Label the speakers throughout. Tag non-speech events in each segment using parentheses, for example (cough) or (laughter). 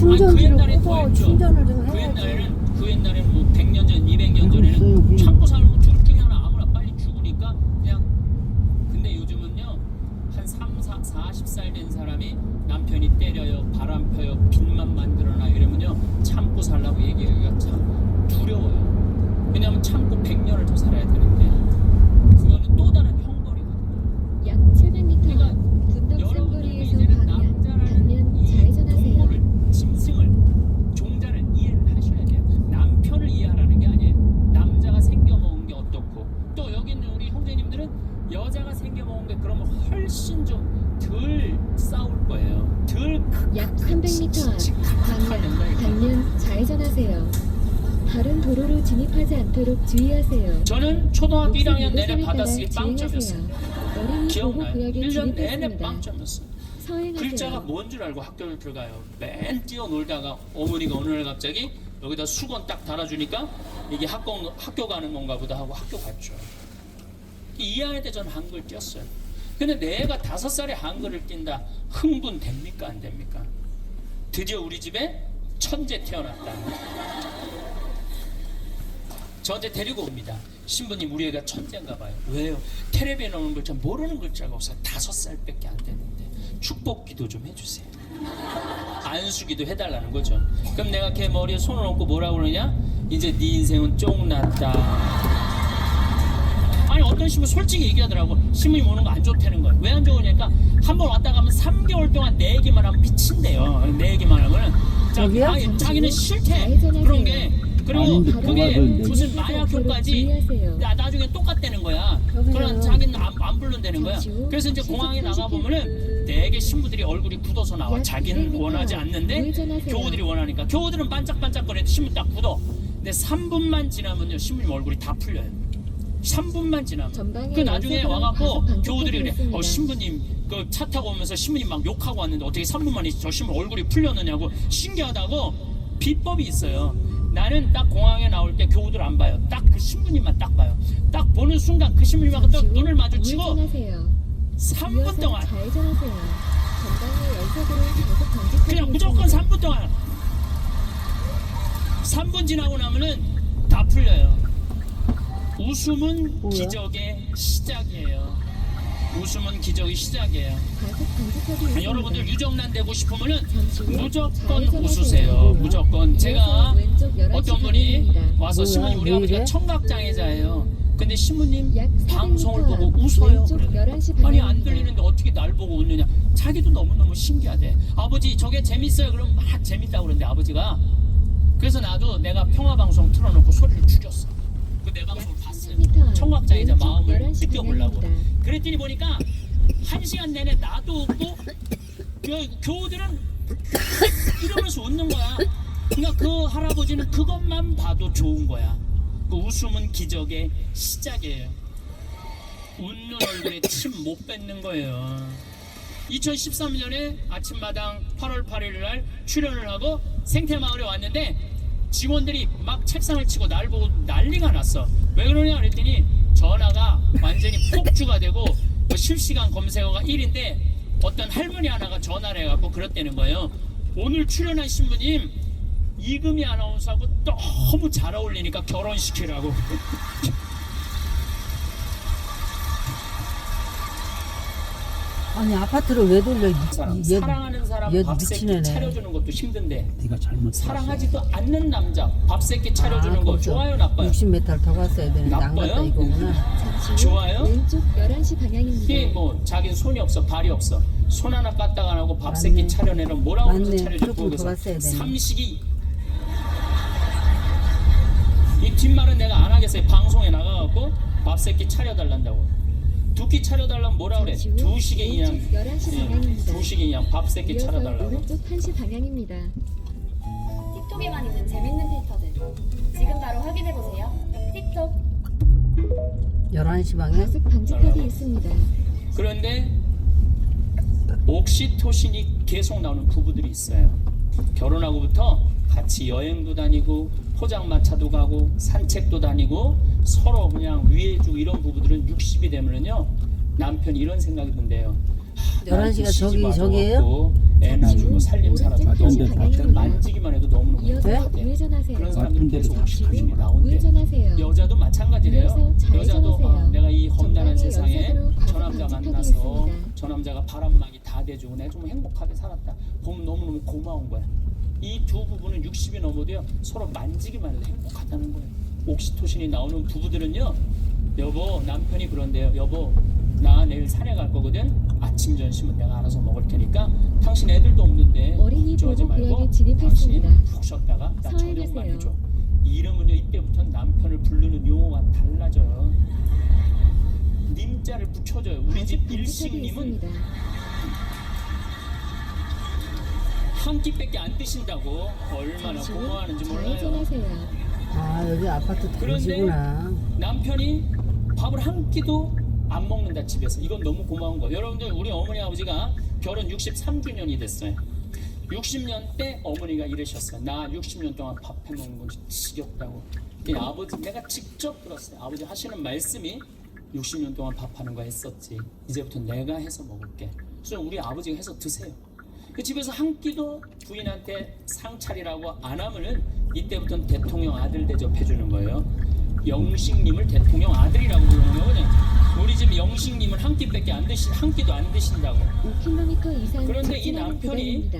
Speaker 1: 충전기를
Speaker 2: 옛날에 더
Speaker 1: 꽂아
Speaker 2: 했죠.
Speaker 1: 충전을 좀
Speaker 2: 그
Speaker 1: 해야지.
Speaker 2: 옛날에는 그 옛날에는 뭐 100년 전, 200년
Speaker 3: 있어요,
Speaker 2: 전에는
Speaker 3: 여기.
Speaker 2: 참고 살고 둘 중에 하나 아무나 빨리 죽으니까 그냥 근데 요즘은요 한 3, 4, 40살 된 사람이 남편이 때려요 바람 펴요 빚만 만들어놔 이러면요 참고 살라고 얘기하기가 참 두려워요 왜냐하면 참고 100년을 더 살아야 되는데 그거는 또 다른 형벌이거든요
Speaker 4: 약 700m
Speaker 2: 그러니까
Speaker 4: 분당
Speaker 2: 여러분들도
Speaker 4: 상거리에서
Speaker 2: 이제는
Speaker 4: 방향
Speaker 2: 남자라는
Speaker 4: 반면
Speaker 2: 이
Speaker 4: 좌회전하세요.
Speaker 2: 동물을 짐승을 종자를 이해를 하셔야 돼요. 남편을 이해하라는 게 아니에요. 남자가 생겨 먹은 게 어떻고 또 여기 있는 우리 형제님들은 여자가 생겨 먹은 게 그러면 훨씬 좀 덜 싸울 거예요.
Speaker 4: 덜약 300m 앞 방향 반면 좌회전하세요. 다른 도로로 진입하지 않도록 주의하세요.
Speaker 2: 저는 초등학교 1학년 내내 받아쓰기 빵점이었어요.
Speaker 4: 주행하세요. 어린이 보호
Speaker 2: 기억나요?
Speaker 4: 구역에
Speaker 2: 1년 내내
Speaker 4: 진입했습니다.
Speaker 2: 빵점이었어요.
Speaker 4: 서행하세요.
Speaker 2: 글자가 뭔줄 알고 학교를 들어가요. 맨 뛰어놀다가 어머니가 어느 날 갑자기 여기다 수건 딱 달아주니까 이게 학교, 학교 가는 건가 보다 하고 학교 갔죠. 이 아이 때 저는 한글 띄었어요. 근데 내 애가 다섯 살에 한글을 띈다. 흥분 됩니까? 안 됩니까? 드디어 우리 집에 천재 태어났다. 저한테 데리고 옵니다. 신부님 우리 애가 천재인가 봐요. 왜요? 텔레비에 나오는 글자 모르는 글자가 없어. 다섯 살밖에 안 됐는데 축복 기도 좀 해주세요. 안수기도 해달라는 거죠. 그럼 내가 걔 머리에 손을 얹고 뭐라 그러냐? 이제 네 인생은 쫑났다. 아니 어떤 신부 솔직히 얘기하더라고. 신부님 오는 거 안 좋다는 거야. 왜 안 좋으냐니까 한 번 왔다 가면 3개월 동안 내 얘기만 하면 미친대요. 내 얘기만 하면 자? 아니, 자기는 싫대. 그런 게 그리고 그게 무슨 마약 효과지.
Speaker 4: 주의하세요.
Speaker 2: 나 나중에 똑같다는 거야. 그럼 자기는 안, 안 부른다는 거야. 그래서 이제 공항에
Speaker 4: 30
Speaker 2: 나가 보면은 되게 신부들이 얼굴이 굳어서 나와.
Speaker 4: 약
Speaker 2: 자기는
Speaker 4: 200m
Speaker 2: 원하지 않는데. 교우들이 원하니까. 교우들은 반짝반짝거리는데 신부 딱 굳어. 근데 3분만 지나면요 신부님 얼굴이 다 풀려요. 3분만 지나면.
Speaker 4: 전방에
Speaker 2: 그 나중에
Speaker 4: 연쇄로
Speaker 2: 와갖고 교우들이 그래.
Speaker 4: 있습니다.
Speaker 2: 어 신부님 그 차 타고 오면서 신부님 막 욕하고 왔는데 어떻게 3분 만에 저 신부 얼굴이 풀렸느냐고 신기하다고 비법이 있어요. 나는 딱 공항에 나올 때 교우들 안 봐요. 딱 그 신부님만 딱 봐요. 딱 보는 순간 그 신부님하고 딱
Speaker 4: 잠시 후
Speaker 2: 눈을 마주치고
Speaker 4: 우회전하세요.
Speaker 2: 3분
Speaker 4: 이어서
Speaker 2: 동안
Speaker 4: 좌회전하세요. 전방에 연속으로 가속 방지턱이
Speaker 2: 그냥 무조건
Speaker 4: 있습니다.
Speaker 2: 3분 동안 3분 지나고 나면은 다 풀려요. 웃음은
Speaker 1: 뭐야?
Speaker 2: 기적의 시작이에요. 웃음은 기적의 시작이에요. 아. 여러분들 유정란 되고 싶으면은 무조건. 웃으세요. 무조건 제가
Speaker 4: 이어서 왼쪽 11시
Speaker 2: 어떤 분이. 와서 신부님 우리
Speaker 1: 왜
Speaker 2: 아버지가? 청각장애자예요. 근데 신부님
Speaker 4: 약 400m
Speaker 2: 방송을 보고
Speaker 4: 앞
Speaker 2: 웃어요.
Speaker 4: 왼쪽
Speaker 2: 그래요.
Speaker 4: 11시
Speaker 2: 아니 안. 들리는데 어떻게 날 보고 웃느냐? 자기도 너무 너무 신기하대. 아버지 저게 재밌어요. 그럼 막 재밌다고 그러는데 아버지가 그래서 나도 내가 평화 방송 틀어놓고 소리를 줄였어. 그 내 방송.
Speaker 4: 300m
Speaker 2: 청각장애자
Speaker 4: 왼쪽
Speaker 2: 마음을
Speaker 4: 11시
Speaker 2: 느껴보려고. 그랬더니 보니까 한 시간 내내 나도 웃고 그 교우들은 이러면서 웃는 거야. 그러니까 그 할아버지는 그것만 봐도 좋은 거야. 그 웃음은 기적의 시작이에요. 웃는 얼굴에 침 못 뱉는 거예요. 2013년에 아침마당 8월 8일 날 출연을 하고 생태마을에 왔는데 직원들이 막 책상을 치고 날 보고 난리가 났어. 왜 그러냐 그랬더니 전화가 완전히 폭주가 되고 뭐 실시간 검색어가 1인데 어떤 할머니 하나가 전화를 해갖고 그랬다는 거예요. 오늘 출연한 신부님 이금희 아나운서하고 너무 잘 어울리니까 결혼시키라고.
Speaker 1: 아니 아파트를 왜 돌려? 이-
Speaker 2: 사람,
Speaker 1: 얘
Speaker 2: 사랑하는 사람
Speaker 1: 얘
Speaker 2: 밥새끼
Speaker 1: 애네.
Speaker 2: 차려주는 것도 힘든데
Speaker 3: 네가 잘못
Speaker 2: 사랑하지도 않는 남자 밥 새끼 차려주는
Speaker 1: 아,
Speaker 2: 거
Speaker 1: 거기서
Speaker 2: 좋아요 나빠요?
Speaker 1: 60m 더 갔어야 되는데 안
Speaker 2: 나빠요?
Speaker 1: 갔다 이거구나.
Speaker 2: 좋아요?
Speaker 4: 왼쪽 11시 방향입니다.
Speaker 2: 이게 뭐 자기는 손이 없어 발이 없어 손 하나 까딱 안 하고 밥 새끼
Speaker 1: 맞네.
Speaker 2: 차려내는 뭐라고
Speaker 1: 맞네.
Speaker 2: 차려주고
Speaker 1: 조금 더
Speaker 2: 그래서
Speaker 1: 갔어야 되네.
Speaker 2: 삼식이 이 뒷말은 내가 안 하겠어요 방송에 나가갖고 밥 새끼 차려달란다고 두 끼 차려달라면 뭐라 그래 두 시계 이양
Speaker 4: 왼쪽 11시 방향입니다.
Speaker 2: 두 시계 이양 밥새끼
Speaker 4: 이어서
Speaker 2: 차려달라고
Speaker 4: 오른쪽 1시 방향입니다.
Speaker 5: 틱톡에만 있는 재밌는 필터들 지금 바로 확인해 보세요. 틱톡
Speaker 1: 11시 방에
Speaker 4: 가속 방지턱이 있습니다.
Speaker 2: 그런데 옥시토신이 계속 나오는 부부들이 있어요. 결혼하고부터 같이 여행도 다니고 포장마차도 가고 산책도 다니고 서로 그냥 위해주고 이런 부부들은 60이 되면은요 남편이 이런 생각이 든대요. 하,
Speaker 1: 11시가
Speaker 2: 나한테 시집
Speaker 1: 저기- 저기예요?
Speaker 2: 애 낳아주고 살림 살아주고 너무. 바깥을 만지기만 해도 행복하대.
Speaker 4: 우회전하세요.
Speaker 2: 그런
Speaker 3: 데로
Speaker 2: 계속
Speaker 3: 다
Speaker 2: 50%이
Speaker 3: 가시네.
Speaker 2: 나온대.
Speaker 4: 우회전하세요.
Speaker 2: 여자도 마찬가지래요. 여자도. 아, 내가 이 험난한 세상에 저 남자 만나서 저 남자가 바람막이 다 대주고 내가 좀 행복하게 살았다. 보면 너무너무 고마운 거야. 이 두 부부는 60이 넘어도요 서로 만지기만 해도 행복하다는 거예요. 옥시토신이 나오는 부부들은요 여보 남편이 그런데요 여보 나 내일 산에 갈 거거든 아침 점심은 내가 알아서 먹을 테니까 당신 애들도 없는데
Speaker 4: 어린이
Speaker 2: 걱정하지 말고. 당신 푹 쉬었다가 나. 저녁만 해줘 이 이름은요 이때부터 남편을 부르는 용어가 달라져요 님자를 붙여줘요 우리 집 일식님은 한 끼밖에 안 드신다고? 얼마나 고마워하는지
Speaker 4: 후
Speaker 2: 몰라요.
Speaker 1: 아 여기 아파트 단지구나.
Speaker 2: 남편이 밥을 한 끼도 안 먹는다 집에서. 이건 너무 고마운 거예요. 여러분들 우리 어머니 아버지가 결혼 63주년이 됐어요. 60년 때 어머니가 이러셨어요. 나 60년 동안 밥 해 먹는 건 지겹다고. 이 아버지 내가 직접 들었어요. 아버지 하시는 말씀이 60년 동안 밥하는 거 했었지. 이제부터 내가 해서 먹을게. 그래서 우리 아버지가 해서 드세요 그 집에서 한 끼도 부인한테 상차리라고 안 하면은 이때부터는 대통령 아들 대접해 주는 거예요. 영식님을 대통령 아들이라고 부르는 거거든요. 우리 집 영식님은 한 끼밖에 안 드신 한 끼도 안 드신다고.
Speaker 4: 5km 이상
Speaker 2: 그런데 이 남편이.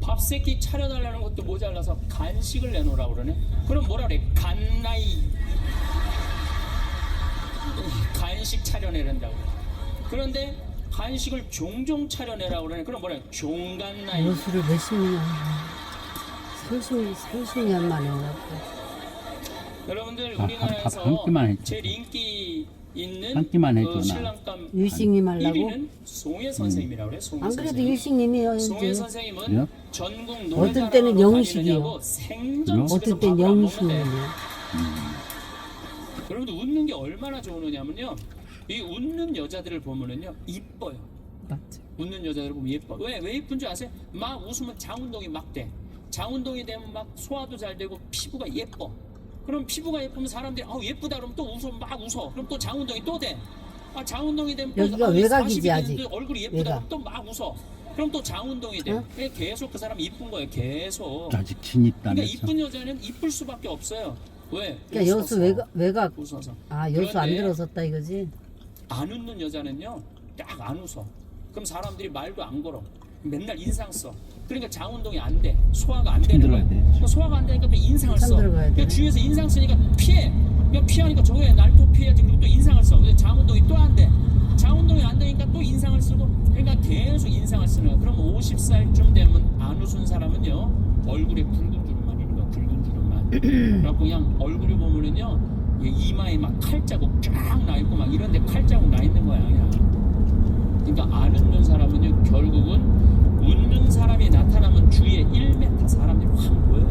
Speaker 2: 밥 세끼 차려달라는 것도 모자라서 간식을 내놓으라 그러네. 그럼 뭐라 그래? 간나이 간식 차려내란다고. 그런데 간식을 종종 차려내라 그러네. 그럼 뭐라? 종간 나이.
Speaker 1: 여수를 몇십 년, 30, 30년 만에 왔고.
Speaker 2: 여러분들
Speaker 3: 아,
Speaker 2: 우리나라에서
Speaker 3: 밥 한 끼만 해줘.
Speaker 2: 제일 인기 있는
Speaker 3: 한 끼만
Speaker 2: 그
Speaker 3: 해줘, 나.
Speaker 2: 신랑감
Speaker 1: 일식님 하려고?
Speaker 2: 1위는 송혜 선생님이라고 그래요. 송혜
Speaker 1: 안 그래도
Speaker 2: 선생님.
Speaker 1: 일식님이에요
Speaker 2: 송혜. 선생님은
Speaker 3: 예?
Speaker 2: 전국
Speaker 1: 어떤
Speaker 2: 노래자랑으로
Speaker 1: 때는 영식이요.
Speaker 2: 생전 집에서
Speaker 1: 어떨 땐
Speaker 2: 밥을 안 먹는데
Speaker 1: 영식님이요.
Speaker 2: 여러분들 웃는 게 얼마나 좋으냐면요. 이 웃는 여자들을 보면은요 이뻐요.
Speaker 1: 맞지.
Speaker 2: 웃는 여자들을 보면 예뻐. 왜? 왜 예쁜 줄 아세요? 막 웃으면 장운동이 막 돼. 장운동이 되면 막 소화도 잘 되고 피부가 예뻐. 그럼 피부가 예쁘면 사람들이 아 예쁘다 그러면 또 웃어 막 웃어. 그럼 또 장운동이 또 돼. 아 장운동이 되면 또
Speaker 1: 여기가
Speaker 2: 아,
Speaker 1: 외곽이지,
Speaker 2: 40이
Speaker 1: 아직.
Speaker 2: 됐는데 얼굴이 예쁘다
Speaker 1: 외곽.
Speaker 2: 그럼 또 막 웃어. 그럼 또 장운동이 돼.
Speaker 1: 응?
Speaker 2: 그게 계속 그 사람이 이쁜 거예요. 계속.
Speaker 3: 아직 진입도 안
Speaker 2: 그러니까
Speaker 3: 했어.
Speaker 2: 이쁜 여자는 이쁠 수밖에 없어요. 왜?
Speaker 1: 그러니까 여수
Speaker 2: 웃어서.
Speaker 1: 외곽, 외곽.
Speaker 2: 웃어서.
Speaker 1: 아 여수 안
Speaker 2: 그런데
Speaker 1: 들어섰다 이거지.
Speaker 2: 안 웃는 여자는요 딱 안 웃어. 그럼 사람들이 말도 안 걸어. 맨날 인상 써. 그러니까 장 운동이 안 돼. 소화가 안 되는 거야.
Speaker 3: 돼.
Speaker 2: 그러니까 소화가 안 되니까 또 인상을 써. 그러니까. 주위에서 인상 쓰니까 피해. 그러니까 피하니까 저거에 날또 피해야지. 그리고 또 인상을 써. 근데 장 운동이 또 안 돼. 장 운동이 안 되니까 또 인상을 쓰고 그러니까 계속 인상을 쓰는 거야. 그럼 50살쯤 되면 안 웃은 사람은요 얼굴에 붉은 주름만 있는 거야. 붉은 주름만. (clears throat) 그래갖고 그냥 얼굴을 보면은요 이 이마에 막 칼자국 쫙 이런데 칼자국 나 있는 그냥. 그러니까 안 웃는 사람은요 결국은 웃는 사람이 나타나면 주위에 1m 사람들이 확 모여요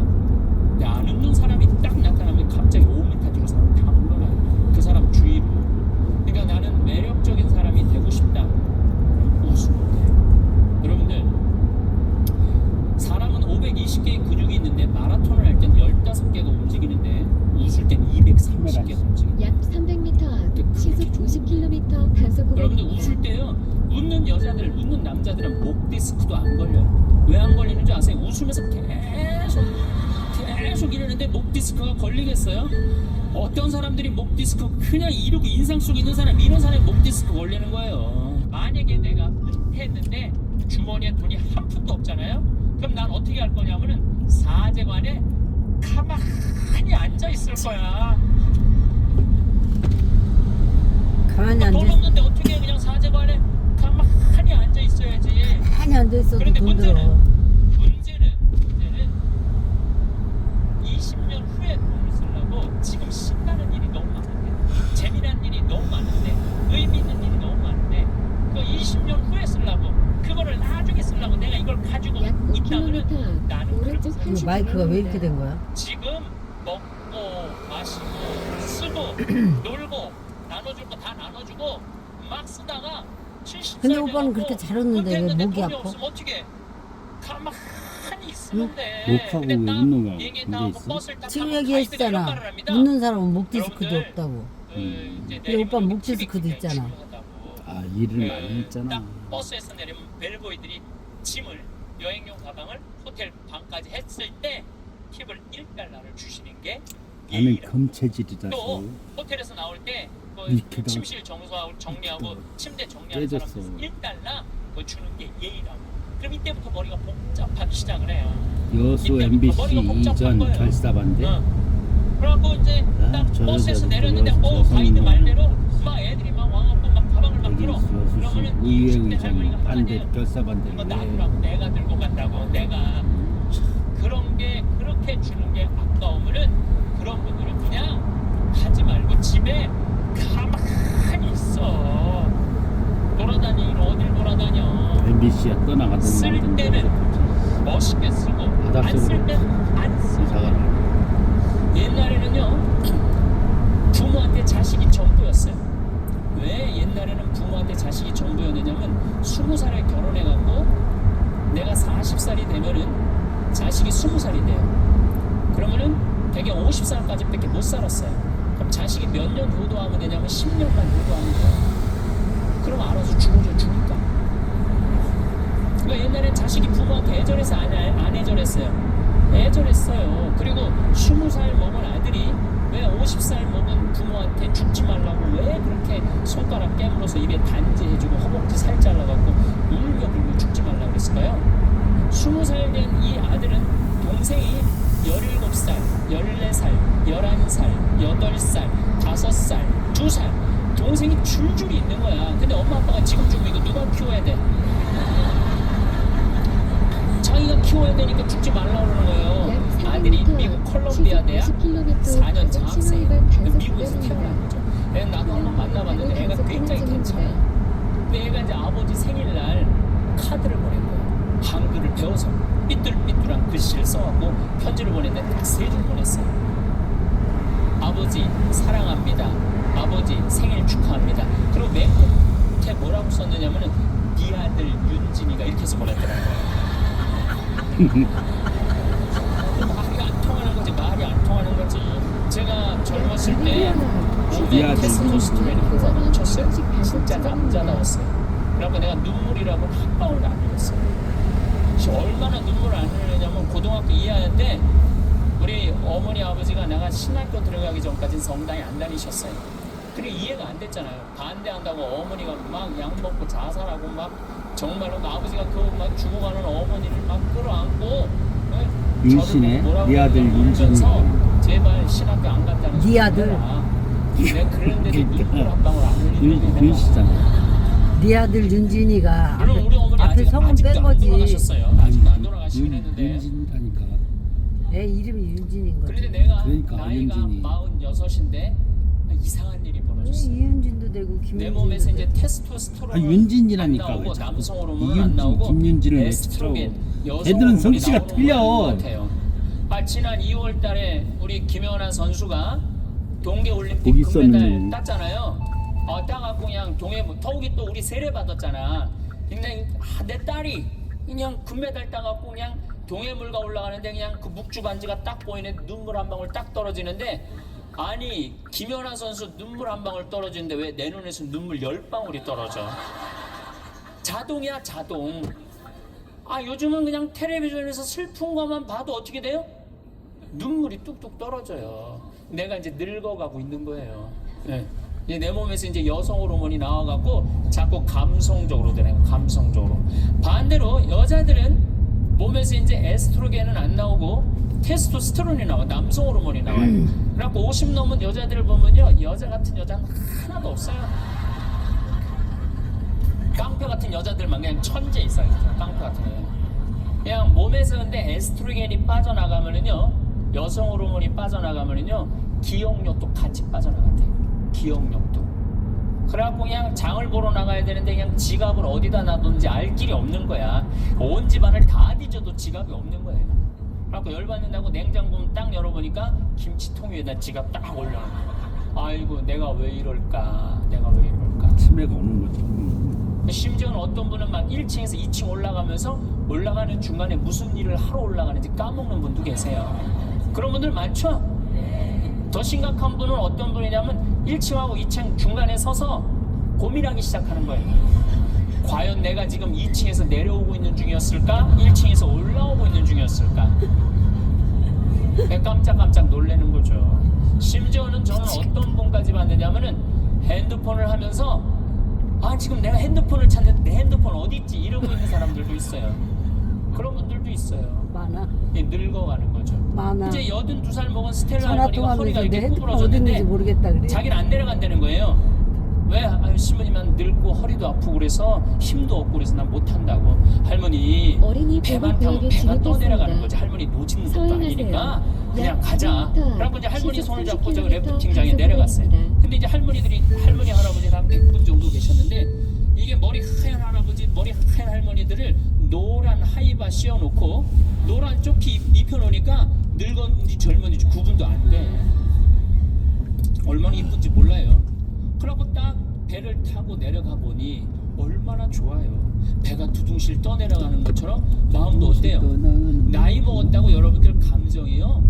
Speaker 2: 근데 안 웃는 사람이 딱 나타나면 갑자기 5m 뒤로 사람 다 물러나요. 그 사람 주위로 그러니까 나는 매력적인 사람이 되고 싶다. 그럼 웃으면 돼 여러분들 사람은 520개의 근육이 있는데 마라톤을 할 땐 15개가 움직이는데 웃을 땐 230개가 움직여요
Speaker 4: 약 300m 앞 시속 90km 단속
Speaker 2: 여러분들
Speaker 4: 구간입니다.
Speaker 2: 웃을 때요. 웃는 여자들 웃는 남자들은 목 디스크도 안 걸려요. 왜 안 걸리는 줄 아세요? 웃으면서 계속 계속 이러는데 목 디스크가 걸리겠어요? 어떤 사람들이 목 디스크 그냥 이러고 인상 속에 있는 사람 이런 사람이 목 디스크 걸리는 거예요. 만약에 내가 은퇴했는데 주머니에 돈이 한 푼도 없잖아요? 그럼 난 어떻게 할 거냐면은 사제관에 가만히 앉아 있을 거야
Speaker 1: 가만히
Speaker 2: 돈
Speaker 1: 앉아
Speaker 2: 없는데 어떻게 그냥 사제관에 가만히 앉아 있어야지.
Speaker 1: 가만히 앉아 있어도
Speaker 2: 그런데
Speaker 1: 돈 들어.
Speaker 2: 문제는 문제는 문제는 20년 후에 돈을 쓰려고 지금 신나는 일이 너무 많은데 재미난 일이 너무 많은데 의미 있는 일이 너무 많은데 그 20년 후에 쓰려고 그거를 나중에 쓰려고 내가 이걸 가지고
Speaker 4: 약
Speaker 2: 있다면은
Speaker 4: 5km 앞
Speaker 2: 나는 그렇게
Speaker 4: 오른쪽
Speaker 1: 이거
Speaker 4: 한시
Speaker 1: 마이크가 왜 이렇게 된 거야?
Speaker 2: 지금 먹고 마시고 쓰고 (clears throat) 놀고 나눠줄 거 다 나눠주고 막 쓰다가 70살
Speaker 1: 근데 오빠는 그렇게 잘 웃는데 왜 목이 아파?
Speaker 2: 어떻게 가만히 있으면 돼
Speaker 3: 목하고
Speaker 2: 근데
Speaker 3: 왜
Speaker 2: 딱
Speaker 3: 웃는 거야?
Speaker 2: 얘기
Speaker 3: 문제
Speaker 2: 나오고
Speaker 3: 있어?
Speaker 2: 버스를 딱
Speaker 1: 지금
Speaker 2: 타고
Speaker 1: 얘기했잖아.
Speaker 2: 가이드가 이런 말을 합니다.
Speaker 1: 웃는 사람은 목 디스크도
Speaker 2: 여러분들,
Speaker 1: 없다고.
Speaker 2: 그 이제
Speaker 1: 근데 오빠
Speaker 2: 내리면
Speaker 1: 목 디스크도 있잖아.
Speaker 3: 아 일을
Speaker 2: 그
Speaker 3: 많이 했잖아.
Speaker 2: 딱 버스에서 내리면 벨보이들이 짐을 여행용 가방을 호텔 방까지 했을 때 팁을 1달러를 주시는 게
Speaker 3: 나는. 금체질이라서
Speaker 2: 또 호텔에서 나올 때 그 침실 정수하고 정리하고 침대 정리하는
Speaker 3: 깨졌어.
Speaker 2: 사람들 1달러 그 주는 게 예의라고. 그럼 이때부터 머리가 복잡하기 시작을 해요.
Speaker 3: 여수 MBC 이전. 결사반대
Speaker 2: 어. 그래갖고 이제
Speaker 3: 아, 딱저
Speaker 2: 버스에서 내렸는데
Speaker 3: 여성
Speaker 2: 가이드
Speaker 3: 뭐.
Speaker 2: 말대로 막 애들이
Speaker 3: 여수시
Speaker 2: 그러면은
Speaker 3: 의회
Speaker 2: 20대
Speaker 3: 의장 반대
Speaker 2: 놔두라고 내가 들고 간다고 내가 그런 게 그렇게 주는 게 아까우면은 그런 분들은 그냥 하지 말고 집에 가만히 있어. 돌아다니긴 어딜 돌아다녀.
Speaker 3: MBC에 떠나가던
Speaker 2: 쓸 때는 멋있게 쓰고 안쓸땐안 쓰고. 옛날에는요 부모한테 자식이 전부였어요. 왜 옛날에는 부모한테 자식이 전부였느냐면 스무 살에 결혼해갖고 내가 40살이 되면은 자식이 20살이 돼요. 그러면은 대개 50살까지 밖에 못 살았어요. 그럼 자식이 몇 년 효도하면 되냐면 10년만 효도하는 거야 그럼 알아서 죽어져 주니까. 그러니까 옛날엔 자식이 부모한테 애절해서 안, 안 애절했어요. 애절했어요. 그리고 20살 먹은 아들이 왜 50살 먹은 부모한테 죽지 말라고 왜 그렇게 손가락 깨물어서 입에 단지해주고 허벅지 살 잘라갖고 울며불며 죽지 말라고 그랬을까요? 20살 된 이 아들은 동생이 17살, 14살, 11살, 8살, 5살, 2살 동생이 줄줄이 있는 거야. 근데 엄마 아빠가 지금 좀 이거 누가 키워야 돼? 자기가 키워야 되니까 죽지 말라고 그러는 거예요. 아들이 미국 컬럼비아 대학 4년 장학생. 미국에서 태어난 거죠. 애 나도 한번 만나봤는데 애가 굉장히 괜찮아요. 근데 애가 이제 아버지 생일날 카드를 보낸 거예요. 한글을 배워서 삐뚤삐뚤한 글씨를 써갖고 편지를 보냈는데 딱 세 줄 보냈어요. 아버지 사랑합니다. 아버지 생일 축하합니다. 그리고 맨 끝에 뭐라고 썼느냐면은 네 아들 윤진이가 이렇게 해서 보냈더라고요. (laughs) 말이 안 통하는 거지 말이 안 통하는 거지 젊었을 때
Speaker 3: 미안해.
Speaker 2: 테스토스테론이 항상 넘쳤어요? 진짜 남자다웠어요. 그래서 내가 눈물이라고 한 방울도 안 흘렸어요. 얼마나 눈물을 안 흘리냐면 고등학교 2학년 때 우리 어머니 아버지가 내가 신학교 들어가기 전까지는 성당에 안 다니셨어요. 그래 이해가 안 됐잖아요. 반대한다고 어머니가 막 약 먹고 자살하고 막 정말로 그 아버지가 그 막 죽어가는 어머니를 막 끌어안고 어, 뭐라고
Speaker 3: 네 아들 윤진이.
Speaker 2: 제발 신학교 안 갔다는
Speaker 1: 네
Speaker 2: 소리
Speaker 1: 아들.
Speaker 2: 해라. 내가 그랬는데도 눈물 한 방울 안 흘리는
Speaker 3: 윤, 윤씨잖아
Speaker 1: 네 아들 윤진이가
Speaker 2: 물론 우리 어머니
Speaker 1: 앞에
Speaker 2: 아직
Speaker 1: 성은
Speaker 2: 아직도
Speaker 1: 뺀
Speaker 2: 안
Speaker 1: 거지.
Speaker 2: 돌아가셨어요 아직도 안 돌아가시긴 했는데
Speaker 3: 윤진이라니까
Speaker 1: 애 이름이 윤진인
Speaker 2: 그런데
Speaker 1: 거지.
Speaker 2: 내가
Speaker 3: 그러니까,
Speaker 2: 나이가
Speaker 3: 윤진이.
Speaker 2: 46인데 이상한 일이
Speaker 1: 왜
Speaker 2: 벌어졌어요
Speaker 1: 이윤진도 되고
Speaker 2: 내 몸에서
Speaker 1: 김윤진도
Speaker 2: 이제
Speaker 1: 되고.
Speaker 2: 테스토스테론
Speaker 3: 아, 윤진이라니까
Speaker 2: 안 나오고
Speaker 3: 왜 자꾸
Speaker 2: 남성 호르몬 안
Speaker 3: 이윤진,
Speaker 2: 나오고
Speaker 3: 김윤진을 왜
Speaker 2: 에스트로겐? 여성
Speaker 3: 애들은
Speaker 2: 호르몬이
Speaker 3: 성씨가
Speaker 2: 나오는
Speaker 3: 틀려.
Speaker 2: 것 같아요. 아, 지난 2월 달에 우리 김연아 선수가 동계 올림픽
Speaker 3: 거기
Speaker 2: 금메달. 땄잖아요. 어, 따갖고 그냥 동해 더욱이 또 우리 세례 받았잖아. 그냥 아, 내 딸이 그냥 금메달 따갖고 그냥 동해물가 올라가는데 그냥 그 묵주 반지가 딱 보이는 눈물 한 방울 딱 떨어지는데 아니 김연아 선수 눈물 한 방울 떨어지는데 왜 내 눈에서 눈물 열 방울이 떨어져? 자동이야 자동. 아 요즘은 그냥 텔레비전에서 슬픈 것만 봐도 어떻게 돼요? 눈물이 뚝뚝 떨어져요. 내가 이제 늙어가고 있는 거예요. 예. 이제 내 몸에서 이제 여성 호르몬이 나와갖고 자꾸 감성적으로 되는 거예요. 감성적으로. 반대로 여자들은 몸에서 이제 에스트로겐은 안 나오고 테스토스테론이 나와 남성 호르몬이 나와요. 그래갖고 50 넘은 여자들을 보면요 여자 같은 여자는 하나도 없어요. 깡패 같은 여자들만 그냥 천재 있어요. 깡패 같은 애. 그냥 몸에서 근데 에스트로겐이 빠져나가면은요 여성 호르몬이 빠져나가면은요 기억력도 같이 빠져나간대요. 기억력도. 그래갖고 그냥 장을 보러 나가야 되는데 그냥 지갑을 어디다 놔뒀는지 알 길이 없는 거야. 온 집안을 다 뒤져도 지갑이 없는 거예요. 그래갖고 열받는다고 냉장고 딱 열어보니까 김치통 위에다 지갑 딱 거야. 아이고 내가 왜 이럴까? 내가 왜 이럴까?
Speaker 3: 치매가 오는 거지 음.
Speaker 2: 심지어는 어떤 분은 막 1층에서 2층 올라가면서 올라가는 중간에 무슨 일을 하러 올라가는지 까먹는 분도 계세요. 그런 분들 많죠? 더 심각한 분은 어떤 분이냐면 1층하고 2층 중간에 서서 고민하기 시작하는 거예요. 과연 내가 지금 2층에서 내려오고 있는 중이었을까? 1층에서 올라오고 있는 중이었을까? 깜짝깜짝 놀라는 거죠. 심지어는 저는 어떤 분까지 봤느냐면은 핸드폰을 하면서 아 지금 내가 핸드폰을 찾는데 내 핸드폰 어디 있지 이러고 있는 사람들도 있어요. 그런 분들도 있어요.
Speaker 1: 많아.
Speaker 2: 이게 늙어가는 거죠.
Speaker 1: 많아.
Speaker 2: 이제 82살 먹은 스텔라
Speaker 1: 전화
Speaker 2: 할머니가 허리가
Speaker 1: 통화하면서 내
Speaker 2: 이렇게
Speaker 1: 핸드폰 어디 있는지
Speaker 2: 구부러졌는데
Speaker 1: 모르겠다 그래.
Speaker 2: 자기는 안 내려간다는 거예요. 왜? 아유, 신부님은 늙고 허리도 아프고 그래서 힘도 없고 그래서 난 못한다고. 할머니
Speaker 4: 어린이
Speaker 2: 배만
Speaker 4: 보호
Speaker 2: 타면
Speaker 4: 구역에
Speaker 2: 배가 떠내려가는
Speaker 4: 진입했습니다.
Speaker 2: 거지. 할머니 노짓는 것도
Speaker 4: 서행하세요.
Speaker 2: 아니니까 그냥
Speaker 4: 약
Speaker 2: 가자.
Speaker 4: 3m,
Speaker 2: 그래갖고 이제 할머니 손을 잡고 저
Speaker 4: 30km
Speaker 2: 래프팅장에 내려갔어요. 근데 이제 할머니들이 할머니 할아버지 한 100분 정도 계셨는데 이게 머리 하얀 할아버지 머리 하얀 할머니들을 노란 하이바 씌워놓고 노란 조끼 입- 입혀놓으니까 늙었는지 젊은지 구분도 안 돼. 얼마나 이쁜지 몰라요. 그러고 딱 배를 타고 내려가 보니 얼마나 좋아요. 배가 두둥실 떠내려가는 것처럼 마음도 어때요? 나이 먹었다고 여러분들 감정이요.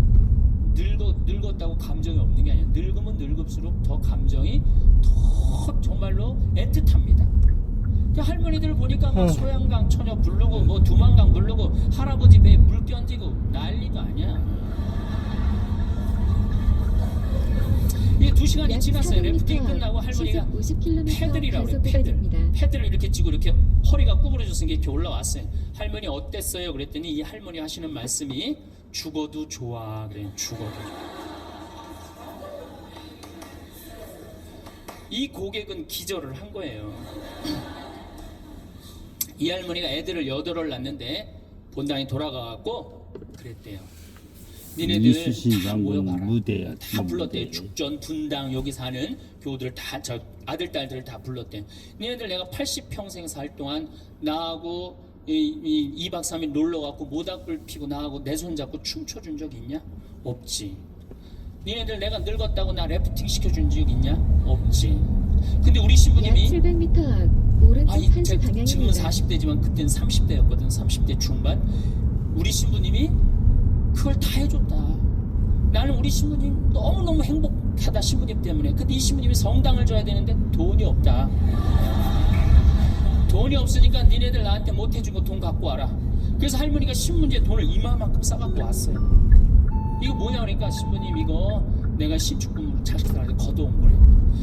Speaker 2: 늙어 늙었다고 감정이 없는 게 아니야. 늙으면 늙을수록 더 감정이 더 정말로 애틋합니다. 그 할머니들 보니까 막 소양강 처녀 부르고 뭐 두만강 부르고 할아버지 배에 물 껴지고 난리도 아니야. 이게 두 시간이
Speaker 4: 약
Speaker 2: 지났어요.
Speaker 4: 400m
Speaker 2: 래프팅이 끝나고 할머니가
Speaker 4: 시속 50km
Speaker 2: 패들이라고 그래 패들. 패들을 이렇게 쥐고 이렇게 허리가 구부러졌으니까 이렇게 올라왔어요. 할머니 어땠어요? 그랬더니 이 할머니 하시는 말씀이 죽어도 좋아. 그래 죽어도 좋아. 이 고객은 기절을 한 거예요 이 할머니가 애들을 여덟을 낳는데 본당에 돌아가갖고 그랬대요 니네들 다 모여봐라
Speaker 3: 무대야,
Speaker 2: 다 불렀대요.
Speaker 3: 무대.
Speaker 2: 죽전, 분당 여기 사는 교우들 다 저 아들 딸들을 다 불렀대요. 니네들 내가 80평생 살 동안 나하고 이, 이 2박 3일 놀러 갖고 모닥불 피고 나하고 내 손 잡고 춤춰 준 적 있냐? 없지. 니네들 내가 늙었다고 나 래프팅 시켜준 적 있냐? 없지. 근데 우리
Speaker 4: 약
Speaker 2: 신부님이
Speaker 4: 700m 앞 오른쪽
Speaker 2: 아이
Speaker 4: 한시
Speaker 2: 제- 지금은
Speaker 4: 방향입니다.
Speaker 2: 40대지만 그땐 30대였거든. 30대 중반. 우리 신부님이 그걸 다 해줬다. 나는 우리 신부님 너무너무 행복하다 신부님 때문에. 근데 이 신부님이 성당을 줘야 되는데 돈이 없다. 돈이 없으니까 니네들 나한테 못 해준 거 돈 갖고 와라. 그래서 할머니가 신문지에 돈을 이만큼 싸갖고 왔어요. 이거 뭐냐 그러니까 신부님 이거 내가 신축금으로 자식들한테 걷어온 거래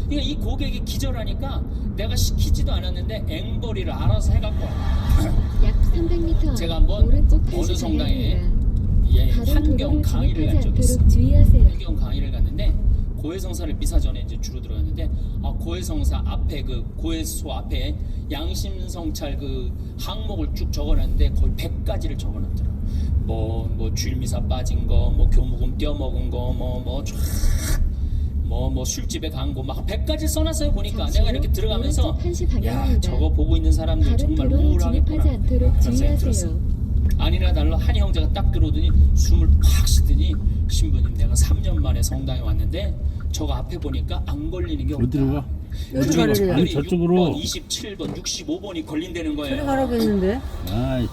Speaker 2: 그러니까 이 고객이 기절하니까 내가 시키지도 않았는데 앵벌이를 알아서 해갖고 와.
Speaker 4: 약 300m
Speaker 2: 제가 한번 어느 성당에. 예, 환경 강의를 간 적이 있어
Speaker 4: 않도록 주의하세요.
Speaker 2: 환경 강의를 갔는데 고해성사를 미사 전에 이제 주로 들어갔는데 아, 고해성사 앞에 그 고해소 앞에 양심성찰 그 항목을 쭉 적어놨는데 거의 100가지를 적어놨더라. 뭐뭐 주일미사 빠진 거, 뭐 교무금 떼어먹은 거, 뭐뭐 뭐 뭐 술집에 간거막 100가지 써놨어요 보니까
Speaker 4: 잠시
Speaker 2: 내가
Speaker 4: 후
Speaker 2: 이렇게 들어가면서 야. 저거 보고 있는 사람들 정말 우울하겠구나 그런 생각이 들었어요. 아니나 달라 한이 형제가 딱 들어오더니 숨을 팍 쉬더니 신부님 내가 3년 만에 성당에 왔는데 저거 앞에 보니까 안 걸리는 게 없다.
Speaker 3: 어디로 가? 아니, 저쪽으로.
Speaker 2: 6번, 27번, 65번이 걸린다는 거예요.
Speaker 1: 가라고 했는데.
Speaker 3: 아이,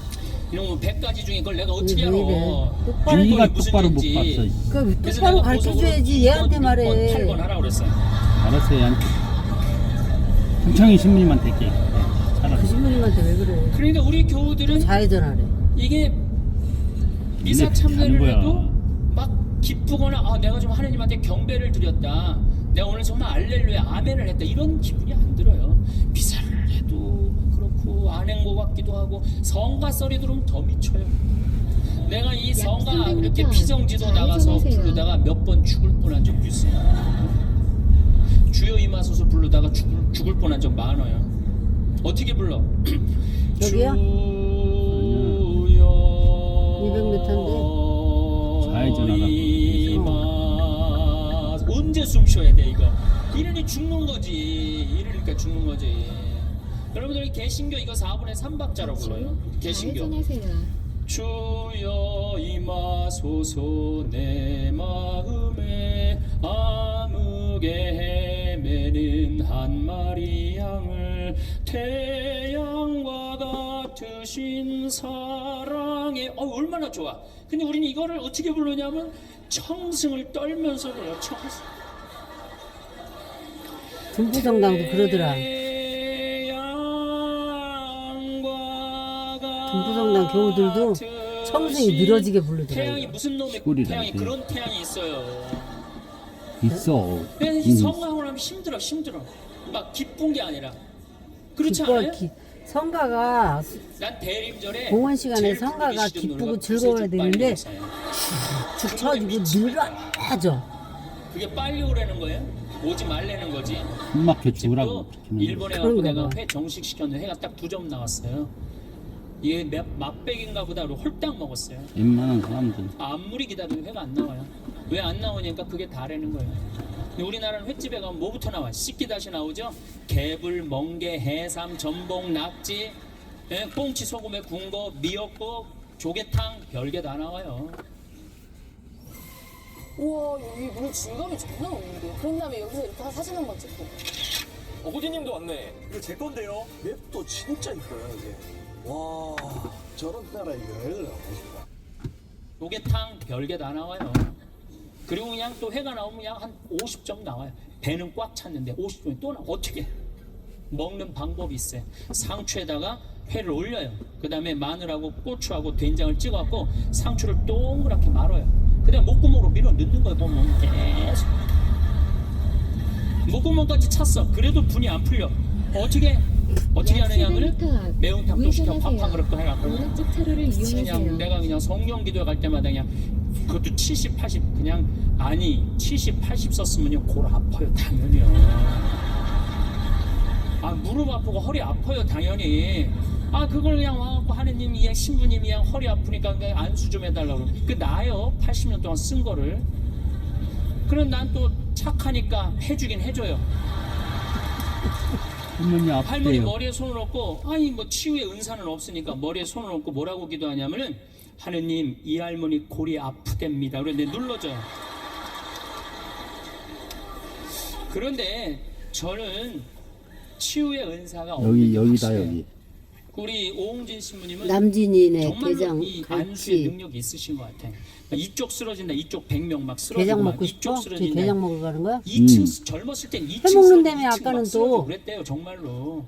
Speaker 2: 이놈 100가지 중에 그걸 내가 어떻게
Speaker 1: 왜
Speaker 2: 알아?
Speaker 1: 이래?
Speaker 2: 팔
Speaker 3: 네가
Speaker 2: 번이 무슨
Speaker 3: 똑바로 못. 봤어.
Speaker 1: 그
Speaker 2: 그래서
Speaker 1: 똑바로
Speaker 2: 내가
Speaker 1: 가르쳐 줘야지
Speaker 2: 보석으로
Speaker 1: 얘한테
Speaker 2: 2번, 6번,
Speaker 1: 말해.
Speaker 2: 8번 하라 그랬어요.
Speaker 3: 알았어, 얘한테. 충청이 신부님한테 얘기해.
Speaker 1: 그
Speaker 3: 차라리.
Speaker 1: 신부님한테 왜 그래?
Speaker 2: 그러니까 우리 교우들은
Speaker 1: 좌회전하래.
Speaker 2: 이게 미사
Speaker 3: 근데
Speaker 2: 참여를
Speaker 3: 하는 거야.
Speaker 2: 해도 막 기쁘거나 아 내가 좀 하나님한테 경배를 드렸다 내가 오늘 정말 알렐루야 아멘을 했다 이런 기분이 안 들어요 해도 한것 같기도 하고 성가 썰이 들으면 더 미쳐요. 내가
Speaker 4: 이약
Speaker 2: 성가
Speaker 4: 300m
Speaker 2: 이렇게 피정지도 나가서. 부르다가 몇 번 죽을 뻔한 적도 있어요. 주여 임하소서 부르다가 죽을, 죽을 뻔한 적 많아요. 어떻게 불러? (clears throat)
Speaker 1: 여기요?
Speaker 2: 주여.
Speaker 1: 200m
Speaker 3: 좌회전하라.
Speaker 2: 이마 언제 숨 쉬어야 돼 이거? 이러니 죽는 거지. 이러니까 죽는 거지 여러분들이 개신교 이거 4분의 3박자로 불러요. 개신교. 주여 임하소서 내 마음에 아무게 헤매는 한 마리 양을 태양과 같으신 사랑에. 어 얼마나 좋아. 근데 우리는 이거를 어떻게 부르냐면 청승을 떨면서 불러 청승.
Speaker 1: 중부성당도 그러더라. 엄청난 교우들도 청승이 늘어지게
Speaker 2: 태양이
Speaker 1: 부르더라고요.
Speaker 2: 무슨 놈의
Speaker 3: 시골이라
Speaker 2: 태양이. 그런 태양이 있어요.
Speaker 3: 있어.
Speaker 2: 그래서
Speaker 3: 음.
Speaker 2: 성공을 하면 힘들어 힘들어. 막 기쁜 게 아니라 그렇지
Speaker 1: 기뻐
Speaker 2: 않아요?
Speaker 1: 기, 성가가
Speaker 2: 난 대림절에
Speaker 1: 공원 시간에
Speaker 2: 제일
Speaker 1: 성가가
Speaker 2: 부르기 싫은
Speaker 1: 기쁘고
Speaker 2: 노래가
Speaker 1: 즐거워야 되는데
Speaker 2: 빨리 오사예요.
Speaker 1: 죽 처지고 늘어져.
Speaker 2: 그게 빨리 오라는 거예요? 오지 말라는 거지.
Speaker 3: 숨 막혀
Speaker 2: 집도
Speaker 3: 죽으라고.
Speaker 2: 일본에 가고
Speaker 1: 그런가
Speaker 2: 내가
Speaker 1: 봐.
Speaker 2: 회 정식 시켰는데 회가 딱 두 점 나왔어요. 이게 몇- 맛백인가 보다 그리고 홀딱 먹었어요.
Speaker 3: 웬만한 사람들.
Speaker 2: 아무리 기다려도 회가 안 나와요. 왜 안 나오니까 그게 다라는 거예요. 근데 우리나라는 횟집에 가면 뭐부터 나와? 씻기 다시 나오죠? 개불, 멍게, 해삼, 전복, 낙지, 예, 꽁치 소금에 구운 거, 미역국, 조개탕 별게 다 나와요.
Speaker 6: 우와 여기 물 질감이 장난 없는데요. 그런 다음에 여기서 이렇게 사진 한번 찍고.
Speaker 7: 어구지님도 왔네. 이거 제 건데요. 맵도 진짜 이뻐요 이게. 와 저런 나라에 여행을 가고 싶다.
Speaker 2: 조개탕 별게 다 나와요. 그리고 그냥 또 회가 나오면 그냥 한 50점 나와요. 배는 꽉 찼는데 50점이 또 나. 어떻게? 먹는 방법이 있어요. 상추에다가 회를 올려요. 그 다음에 마늘하고 고추하고 된장을 찍어갖고 상추를 동그랗게 말아요. 그다음 목구멍으로 밀어 넣는 거예요. 보면 계속. 목구멍까지 찼어. 그래도 분이 안 풀려. 어떻게 어떻게
Speaker 4: 약
Speaker 2: 하느냐면은
Speaker 4: 700m 앞
Speaker 2: 매운탕도 시켜 밥 한. 그릇도 해갖고 그냥. 내가 그냥 성령 기도 갈 때마다 그냥 그것도 70, 80 그냥 아니 70, 80 썼으면요 골 아파요 당연히요. 아 무릎 아프고 허리 아파요 당연히. 아 그걸 그냥 와갖고 하느님이 그냥 신부님이 그냥 허리 아프니까 그냥 안수 좀 해달라고 그 나요 80년 동안 쓴 거를. 그럼 난 또 착하니까 해주긴 해줘요.
Speaker 3: 할머니
Speaker 2: 할머니. 머리에 손을 얹고 아니 뭐 치유의 은사는 없으니까 머리에 손을 얹고 뭐라고 기도하냐면은 하느님 이 할머니 골이 아프답니다. 그런데 눌러줘요. 그런데 저는 치유의 은사가
Speaker 3: 여기
Speaker 2: 게
Speaker 3: 여기다
Speaker 2: 확실해요.
Speaker 3: 여기.
Speaker 2: 우리 오홍진 신부님은
Speaker 1: 남진이네
Speaker 2: 정말로
Speaker 1: 게장
Speaker 2: 이 안수의
Speaker 1: 갈치
Speaker 2: 능력이 있으신 것 같아. 이쪽 쓰러진다, 이쪽 100명 막
Speaker 1: 게장
Speaker 2: 막
Speaker 1: 먹고
Speaker 2: 이쪽 쓰러진다.
Speaker 1: 게장 먹으러 가는 거야?
Speaker 2: 2층 젊었을 땐 2층
Speaker 1: 해먹는다며, 아까는 또.
Speaker 2: 그랬대요 정말로.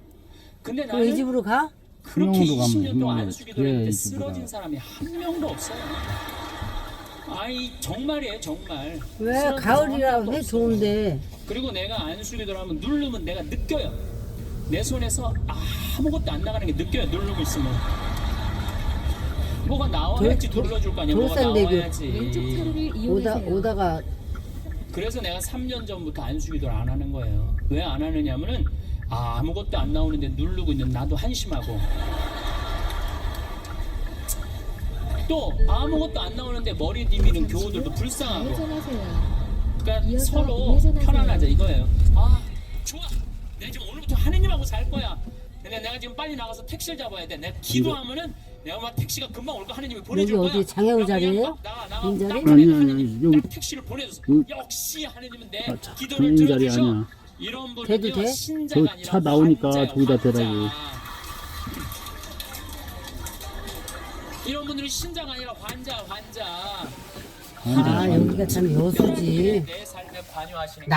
Speaker 2: 근데
Speaker 1: 그럼 이
Speaker 2: 나는
Speaker 1: 집으로 가?
Speaker 2: 그렇게
Speaker 3: 한명으로 가면
Speaker 2: 20년 동안 안수기도
Speaker 3: 그래야
Speaker 2: 했는데
Speaker 3: 이 집으로
Speaker 2: 쓰러진
Speaker 3: 가.
Speaker 2: 사람이 한 명도 없어요. 아이 정말이에요 정말.
Speaker 1: 왜
Speaker 2: 쓰러진 사람 한
Speaker 1: 가을이라
Speaker 2: 명도
Speaker 1: 왜
Speaker 2: 없어요.
Speaker 1: 좋은데?
Speaker 2: 그리고 내가 안수기도를 하면 누르면 내가 느껴요. 내 손에서 아무것도 안 나가는 게 느껴요. 누르고 있으면. 뭐가 나와야지
Speaker 1: 돌- 돌-
Speaker 2: 눌러줄 거 아니야. 뭐가
Speaker 1: 돌산대교.
Speaker 4: 왼쪽
Speaker 2: 나와야지.
Speaker 4: 차로를
Speaker 1: 오다
Speaker 4: 이용하세요.
Speaker 1: 오다가
Speaker 2: 그래서 내가 3년 전부터 안수기도를 안 하는 거예요. 왜 안 하느냐면은 아, 아무것도 안 나오는데 누르고 있는 나도 한심하고 또 아무것도 안 나오는데 머리 디미는 교우들도 불쌍하고
Speaker 4: 우회전하세요.
Speaker 2: 그러니까
Speaker 4: 이어서
Speaker 2: 서로
Speaker 4: 우회전하세요.
Speaker 2: 편안하자 이거예요. 아 좋아. 내가 지금 오늘 부터 하느님하고 살 거야. 근데 내가 지금 빨리 나가서 택시를 잡아야 돼. 내가 기도하면은 내가 막 택시가 금방 올 거 하느님이 보내줄
Speaker 1: 여기
Speaker 2: 거야.
Speaker 1: 어디 장애우 자리예요? 빈 자리?
Speaker 2: 딱
Speaker 3: 아니, 아니,
Speaker 2: 하느님
Speaker 3: 여기-
Speaker 2: 딱 택시를 보내줬어.
Speaker 3: 여기-
Speaker 2: 역시 하느님은 내
Speaker 3: 아, 자,
Speaker 2: 기도를
Speaker 3: 자리
Speaker 2: 들어주셔.
Speaker 3: 아니야.
Speaker 2: 이런 분은요
Speaker 1: 돼도 돼?
Speaker 2: 신자가
Speaker 3: 저
Speaker 2: 아니라
Speaker 3: 차 나오니까
Speaker 2: 환자예요,
Speaker 3: 저기다
Speaker 2: 환자.
Speaker 3: 대라고.
Speaker 2: 이런 분들은 신자가 아니라 환자 환자.
Speaker 1: 아 여기가 참 여수지.
Speaker 2: 내 삶에 관여하시는
Speaker 1: 남-